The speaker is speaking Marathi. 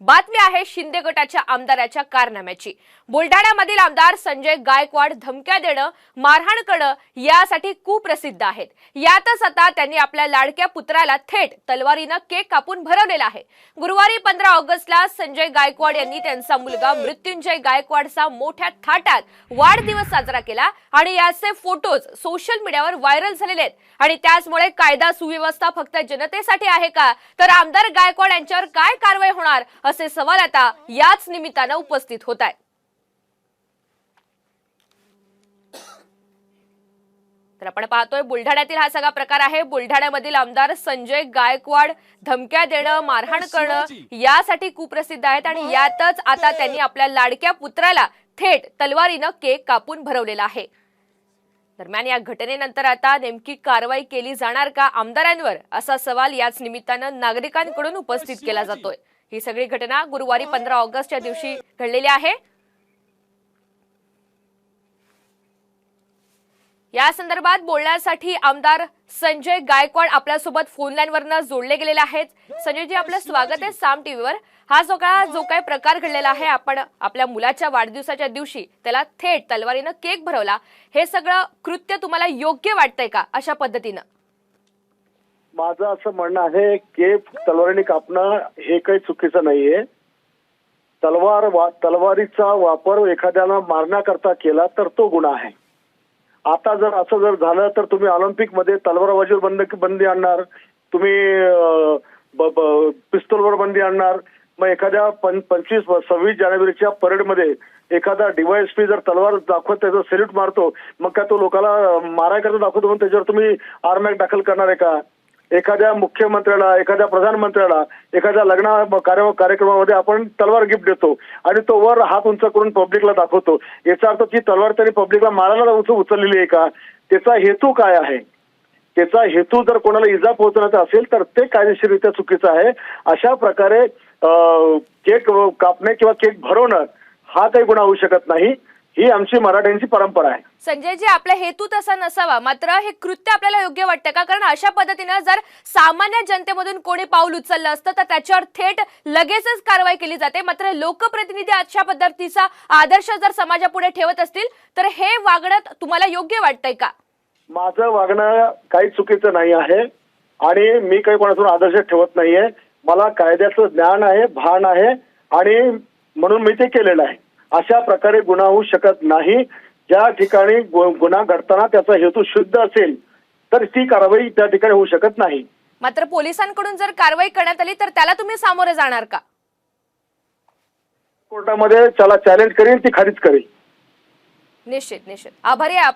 बातमी आहे शिंदे गटाच्या आमदाराच्या कारनाम्याची. बुलढाण्यामधील आमदार संजय गायकवाड धमक्या देणं मारहाण करणं यासाठी कुप्रसिद्ध आहेत. यातच आता त्यांनी आपल्या लाडक्या पुत्राला थेट तलवारीनं केक कापून भरवलेला आहे. गुरुवारी पंधरा ऑगस्टला संजय गायकवाड यांनी त्यांचा मुलगा मृत्युंजय गायकवाडचा मोठ्या थाटात वाढदिवस साजरा केला आणि याचे फोटोज सोशल मीडियावर व्हायरल झालेले आहेत. आणि त्याचमुळे कायदा सुव्यवस्था फक्त जनतेसाठी आहे का? तर आमदार गायकवाड यांच्यावर काय कारवाई होणार? असे सवाल आता याच निमित्तानं उपस्थित होत आहेत तर आपण पाहतोय बुलढाण्यातील हा सगळा प्रकार आहे. बुलढाण्यामधील आमदार संजय गायकवाड धमक्या देणं मारहाण करणं यासाठी कुप्रसिद्ध आहेत आणि यातच आता त्यांनी आपल्या लाडक्या पुत्राला थेट तलवारीनं केक कापून भरवलेला आहे. दरम्यान या घटनेनंतर आता नेमकी कारवाई केली जाणार का? आमदारांवर असा सवाल याच निमित्तानं नागरिकांकडून उपस्थित केला जातोय. ही सगळी घटना गुरुवारी पंधरा ऑगस्टच्या दिवशी घडलेली आहे. या संदर्भात बोलण्यासाठी आमदार संजय गायकवाड आपल्यासोबत फोन लाईनवरनं जोडले गेलेले आहेत. संजयजी आपलं स्वागत आहे साम टीव्हीवर. हा सगळा जो काही प्रकार घडलेला आहे आपण आपल्या मुलाच्या वाढदिवसाच्या दिवशी त्याला थेट तलवारीनं केक भरवला. हे सगळं कृत्य तुम्हाला योग्य वाटतंय का अशा पद्धतीनं? माझं असं म्हणणं आहे की तलवारीने कापणं हे काही चुकीचं नाहीये. तलवार वा- तलवारीचा वापर एखाद्याला मारण्याकरता केला तर तो गुन्हा आहे. आता जर असं जर झालं तर तुम्ही ऑलिम्पिकमध्ये तलवारबाजीवर बंद बंदी आणणार तुम्ही अं, ब- ब- पिस्तूलवर बंदी आणणार. मग एखाद्या पं- पंचवीस सव्वीस जानेवारीच्या परेडमध्ये एखादा डीवायएसपी जर तलवार दाखवत त्याचा सेल्यूट मारतो मग काय तो लोकाला मारायकरता दाखवतो म्हणून त्याच्यावर तुम्ही आर्मॅक दाखल करणार आहे का? एखाद्या मुख्यमंत्र्याला एखाद्या प्रधानमंत्र्याला एखाद्या लग्न कार्य कार्यक्रमामध्ये आपण तलवार गिफ्ट देतो आणि तो वर हात उंच करून पब्लिकला दाखवतो. याचा अर्थ ती तलवार त्यांनी पब्लिकला मारायला उच- उचललेली आहे का? त्याचा हेतू काय आहे? त्याचा हेतू जर कोणाला इजा पोहोचण्याचा असेल तर ते कायदेशीररित्या चुकीचं आहे. अशा प्रकारे केक कापणे किंवा केक भरवणं हा काही गुन्हा होऊ शकत नाही. ही आमची मराठ्यांची परंपरा आहे. संजयजी आपला हेतू तसा नसावा मात्र हे कृत्य आपल्याला योग्य वाटतं का? कारण अशा पद्धतीनं जर सामान्य जनतेमधून कोणी पाऊल उचललं असतं तर त्याच्यावर थेट लगेचच कारवाई केली जाते. मात्र लोकप्रतिनिधी अशा पद्धतीचा आदर्श जर समाजापुढे ठेवत असतील तर हे वागणं तुम्हाला योग्य वाटतंय का? माझं वागणं काही चुकीचं नाही आहे आणि मी काही कोणातून आदर्श ठेवत नाहीये. मला कायद्याचं ज्ञान आहे भान आहे आणि म्हणून मी ते केलेलं आहे. अशा प्रकारे गुन्हा होऊ शकत नाही. ज्या ठिकाणी गुन्हा घडताना त्याचा हेतू शुद्ध असेल तर ती कारवाई त्या ठिकाणी होऊ शकत नाही. मात्र पोलिसांकडून जर कारवाई करण्यात आली तर त्याला तुम्ही सामोरे जाणार का? कोर्टामध्ये त्याला चॅलेंज करीन ती खारीज करेल निश्चित निश्चित. आभारी